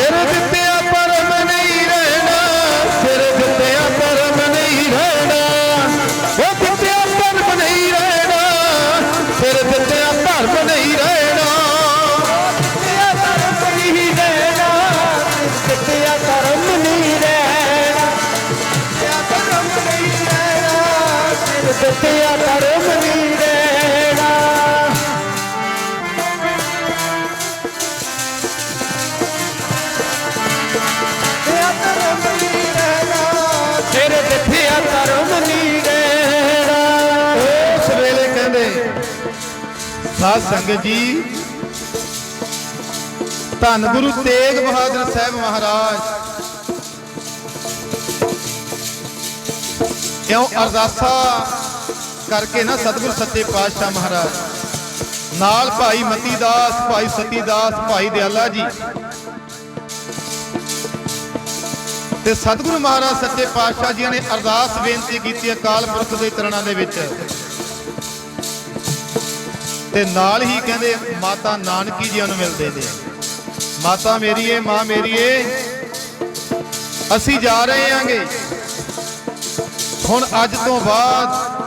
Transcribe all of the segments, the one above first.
ਸਿਰ ਦਿੱਤਿਆ ਪਰਮ ਨਹੀਂ ਰਹਿਣਾ। ਸਿਰ ਦਿੱਤਿਆ ਧਰਮ ਨਹੀਂ ਰਹਿਣਾ। ਉਹ ਦਿੱਤਿਆ ਧਰਮ ਨਹੀਂ ਰਹਿਣਾ। ਸਿਰ ਦਿੱਤਿਆ ਧਰਮ ਨਹੀਂ ਰਹਿਣਾ। ਦਿੱਤਿਆ ਧਰਮ ਨਹੀਂ ਰਹਿਣਾ। ਦਿੱਤਿਆ ਧਰਮ ਨਹੀਂ ਰਹਿਣਾ। ਦਿੱਤਿਆ ਧਰਮ ਨਹੀਂ ਰਹਿਣਾ। ਸਿਰ ਦਿੱਤਿਆ ਸਾਧ ਸੰਗਤ ਜੀ। ਧੰਨ ਗੁਰੂ ਤੇਗ ਬਹਾਦਰ ਸਾਹਿਬ ਮਹਾਰਾਜ। ਕਿਉਂ ਅਰਦਾਸਾ ਕਰਕੇ ਨਾ ਸਤਿਗੁਰ ਸੱਚੇ ਪਾਤਸ਼ਾਹ ਮਹਾਰਾਜ। ਨਾਲ ਭਾਈ ਮਤੀ ਦਾਸ, ਭਾਈ ਸਤੀ ਦਾਸ, ਭਾਈ ਦਿਆਲਾ ਜੀ। ਤੇ ਸਤਿਗੁਰੂ ਮਹਾਰਾਜ ਸੱਚੇ ਪਾਤਸ਼ਾਹ ਜੀ ਨੇ ਅਰਦਾਸ ਬੇਨਤੀ ਕੀਤੀ ਅਕਾਲ ਪੁਰਖ ਦੇ ਚਰਨਾਂ ਦੇ ਵਿੱਚ। ਤੇ ਨਾਲ ਹੀ ਕਹਿੰਦੇ, ਮਾਤਾ ਨਾਨਕੀ ਜੀ ਨੂੰ ਮਿਲਦੇ ਨੇ। ਮਾਤਾ ਮੇਰੀਏ ਮਾਂ ਮੇਰੀਏ ਅਸੀਂ ਜਾ ਰਹੇ ਆਂਗੇ। ਹੁਣ ਅੱਜ ਤੋਂ ਬਾਅਦ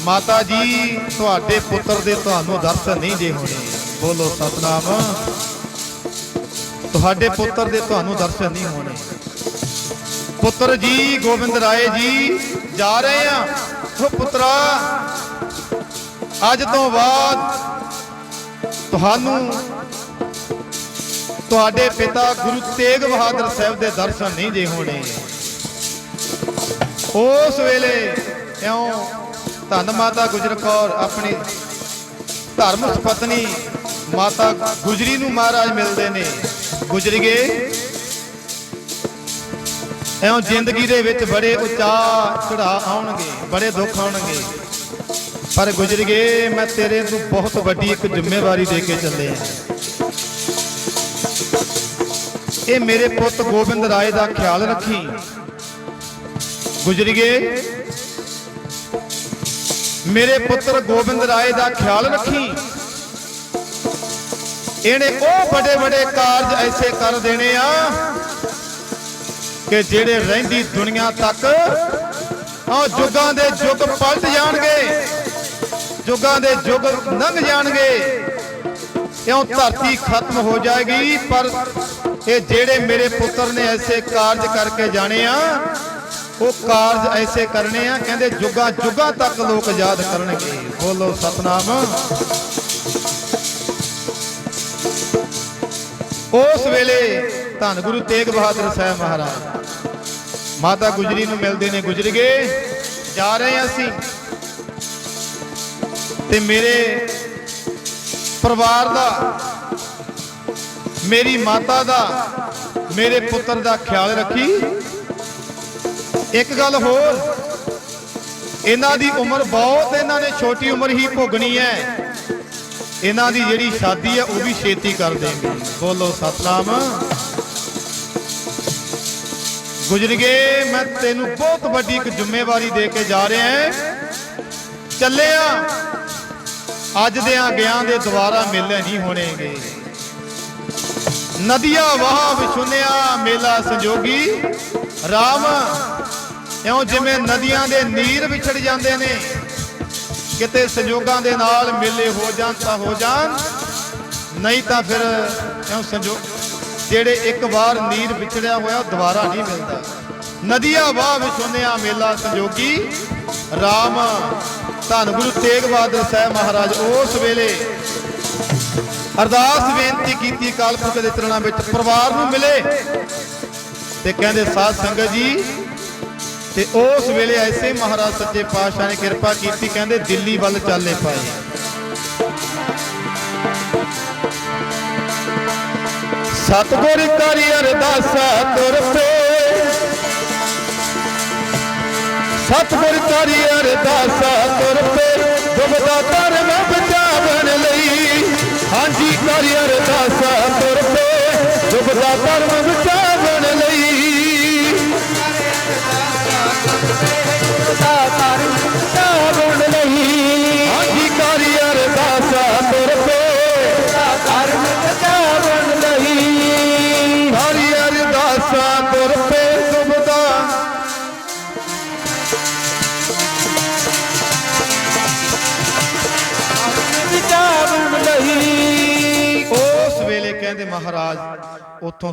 ਮਾਤਾ ਜੀ ਤੁਹਾਡੇ ਪੁੱਤਰ ਦੇ ਤੁਹਾਨੂੰ ਦਰਸ਼ਨ ਨਹੀਂ ਦੇ ਹੋਣੇ। ਬੋਲੋ ਸਤਨਾਮ। ਤੁਹਾਡੇ ਪੁੱਤਰ ਦੇ ਤੁਹਾਨੂੰ ਦਰਸ਼ਨ ਨਹੀਂ ਹੋਣੇ। ਪੁੱਤਰ ਜੀ, ਗੋਬਿੰਦ ਰਾਏ ਜੀ, ਜਾ ਰਹੇ ਆ। ਉਹ ਪੁੱਤਰਾ ਅੱਜ ਤੋਂ ਬਾਅਦ ਤੁਹਾਨੂੰ ਤੁਹਾਡੇ ਪਿਤਾ ਗੁਰੂ ਤੇਗ ਬਹਾਦਰ ਸਾਹਿਬ ਦੇ ਦਰਸ਼ਨ ਨਹੀਂ ਜੇ ਹੋਣੇ। ਉਸ ਵੇਲੇ ਇਉਂ ਧੰਨ ਮਾਤਾ ਗੁਜਰ ਕੌਰ ਆਪਣੀ ਧਰਮ ਪਤਨੀ ਮਾਤਾ ਗੁਜਰੀ ਨੂੰ ਮਹਾਰਾਜ ਮਿਲਦੇ ਨੇ। ਗੁਜਰ ਗਏ। ਐਉਂ ਜ਼ਿੰਦਗੀ ਦੇ ਵਿੱਚ ਬੜੇ ਉਚਾ ਚੜਾ ਆਉਣਗੇ, ਬੜੇ ਦੁੱਖ ਆਉਣਗੇ। ਪਰ ਗੁਜ਼ਰ ਗਏ, ਮੈਂ ਤੇਰੇ ਨੂੰ ਬਹੁਤ ਵੱਡੀ ਇੱਕ ਜ਼ਿੰਮੇਵਾਰੀ ਦੇ ਕੇ ਚੱਲੇ ਆ ਇਹ ਮੇਰੇ ਪੁੱਤ ਗੋਬਿੰਦ ਰਾਏ ਦਾ ਖਿਆਲ ਰੱਖੀ। ਗੁਜ਼ਰ ਗਏ, ਮੇਰੇ ਪੁੱਤਰ ਗੋਬਿੰਦ ਰਾਏ ਦਾ ਖਿਆਲ ਰੱਖੀ। ਇਹਨੇ ਉਹ ਵੱਡੇ ਵੱਡੇ ਕਾਰਜ ਐਸੇ ਕਰ ਦੇਣੇ ਆ ਕਿ ਜਿਹੜੇ ਰਹਿੰਦੀ ਦੁਨੀਆ ਤੱਕ ਆ ਜੁਗਾਂ ਦੇ ਜੁਗ ਪਲਟ ਜਾਣਗੇ। ਜੁਗਾਂ ਦੇ ਜੁਗ ਲੰਘ ਜਾਣਗੇ। ਇਉਂ ਧਰਤੀ ਖਤਮ ਹੋ ਜਾਏਗੀ? ਪਰ ਇਹ ਜਿਹੜੇ ਮੇਰੇ ਪੁੱਤਰ ਨੇ ਐਸੇ ਕਾਰਜ ਕਰਕੇ ਜਾਣੇ ਆ, ਉਹ ਕਾਰਜ ਐਸੇ ਕਰਨੇ ਆ, ਕਹਿੰਦੇ ਜੁਗਾਂ ਜੁਗਾਂ ਤੱਕ ਲੋਕ ਯਾਦ ਕਰਨਗੇ। ਬੋਲੋ ਸਤਨਾਮ। ਉਸ ਵੇਲੇ ਧੰਨ ਗੁਰੂ ਤੇਗ ਬਹਾਦਰ ਸਾਹਿਬ ਮਹਾਰਾਜ, ਮਾਤਾ ਗੁਜਰੀ ਨੂੰ ਮਿਲਦੇ ਨੇ ਗੁਜਰ ਗਏ। ਜਾ ਰਹੇ ਹਾਂ ਅਸੀਂ। ਤੇ ਮੇਰੇ ਪਰਿਵਾਰ ਦਾ, ਮੇਰੀ ਮਾਤਾ ਦਾ, ਮੇਰੇ ਪੁੱਤਰ ਦਾ ਖਿਆਲ ਰੱਖੀ। ਇੱਕ ਗੱਲ ਹੋਰ, ਇਹਨਾਂ ਦੀ ਉਮਰ ਬਹੁਤ ਇਹਨਾਂ ਨੇ ਛੋਟੀ ਉਮਰ ਹੀ ਭੋਗਣੀ ਹੈ। ਇਹਨਾਂ ਦੀ ਜਿਹੜੀ ਸ਼ਾਦੀ ਹੈ, ਉਹ ਵੀ ਛੇਤੀ ਕਰ ਦੇਂਗੇ ਬੋਲੋ ਸਤਨਾਮ। ਗੁਜਰ ਗਏ, ਮੈਂ ਤੈਨੂੰ ਬਹੁਤ ਵੱਡੀ ਇੱਕ ਜ਼ਿੰਮੇਵਾਰੀ ਦੇ ਕੇ ਜਾ ਰਿਹਾ ਹਾਂ। ਆ ਅੱਜ ਦੇ ਆ ਗਿਆਂ ਦੇ ਦੁਬਾਰਾ ਮੇਲੇ ਨਹੀਂ ਹੋਣਗੇ। ਨਦੀਆਂ ਵਾਹ ਵਿਛੁੰਨਿਆ ਮੇਲਾ ਸੰਜੋਗੀ। RAM ਇਉਂ ਜਿਵੇਂ ਨਦੀਆਂ ਦੇ ਨੀਰ ਵਿਛੜ ਜਾਂਦੇ ਨੇ। ਕਿਤੇ ਸੰਜੋਗਾਂ ਦੇ ਨਾਲ ਮੇਲੇ ਹੋ ਜਾਣ ਤਾਂ ਹੋ ਜਾਣ। ਨਹੀਂ ਤਾਂ ਫਿਰ ਇਉਂ ਸੰਜੋਗ ਜਿਹੜੇ ਇੱਕ ਵਾਰ ਨੀਰ ਵਿਛੜਿਆ ਹੋਇਆ ਉਹ ਦੁਬਾਰਾ ਨਹੀਂ ਮਿਲਦਾ। ਨਦੀਆਂ ਵਾਹ ਵਿਛੁੰਨਿਆ ਮੇਲਾ ਸੰਜੋਗੀ। RAM ਧੰਨ ਗੁਰੂ ਤੇਗ ਬਹਾਦਰ ਸਾਹਿਬ ਮਹਾਰਾਜ, ਉਸ ਵੇਲੇ ਅਰਦਾਸ ਬੇਨਤੀ ਕੀਤੀ ਕਾਲਪੁਰਖ ਦੇ ਚਰਨਾਂ ਵਿੱਚ, ਪਰਿਵਾਰ ਨੂੰ ਮਿਲੇ ਤੇ ਕਹਿੰਦੇ, ਸਾਧ ਸੰਗਤ ਜੀ। ਤੇ ਉਸ ਵੇਲੇ ਐਸੇ ਮਹਾਰਾਜ ਸੱਚੇ ਪਾਤਸ਼ਾਹ ਨੇ ਕਿਰਪਾ ਕੀਤੀ, ਕਹਿੰਦੇ, ਦਿੱਲੀ ਵੱਲ ਚੱਲੇ ਪਾਏ ਸਤਗੁਰ ਕਰੀ ਅਰਦਾਸਾ ਤੁਰ ਪੇ ਸਤਿਗੁਰ ਕਰੀ ਅਰਦਾਸਾ ਤੁਰ ਪੇ ਦੁਬਦਾ ਧਰਮ ਬਚਾਵਣ ਲਈ। ਹਾਂਜੀ ਕਰੀ ਅਰਦਾਸਾ ਕਹਿੰਦੇ ਮਹਾਰਾਜ ਉਥੋਂ